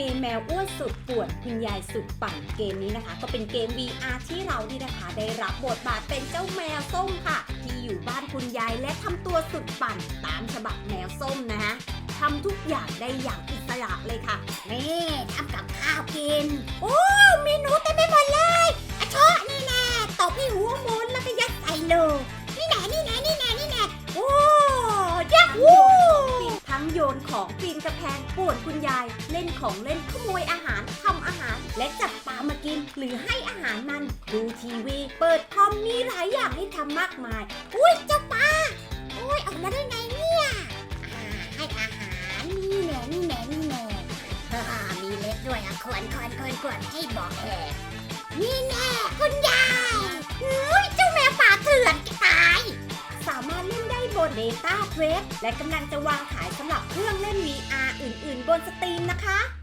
กมแมวอ้วนสุดปวนคุณยายสุดปั่นเกมนี้นะคะ ก็เป็นเกม VR ที่เรานี่นะคะ ได้รับบทบาทเป็นเจ้าแมวส้มค่ะ ที่อยู่บ้านคุณยายและทำตัวสุดปั่นตามฉบับแมวส้มนะฮะทำทุกอย่างได้อย่างอิสระเลยค่ะนี่ทำกับข้าวกิน โอ้เมนูเต็มไปหมดเลยอะชอนี่แน่ตบที่หัวหมุนแล้วก็ยัดใส่โล นของปีนกระแพงป่วนคุณยาย เล่นของเล่นขโมยอาหารทำอาหาร และจับปลามากิน หรือให้อาหารมัน ดูทีวี เปิดคอมมีหลายอย่างให้ทำมากมาย อุ้ยเจ้าปลาโอ้ยออกมาได้ไงเนี่ยอ่าให้อาหารนี่แน่นี่แน่นี่แน่ฮ่าฮ่ามีเล็บด้วยอะควรควรควรควรให้บอกแห นได้บน Data Trade และกำลังจะวางขายสำหรับเครื่องเล่น VR อื่น ๆ บนสตรีมนะคะ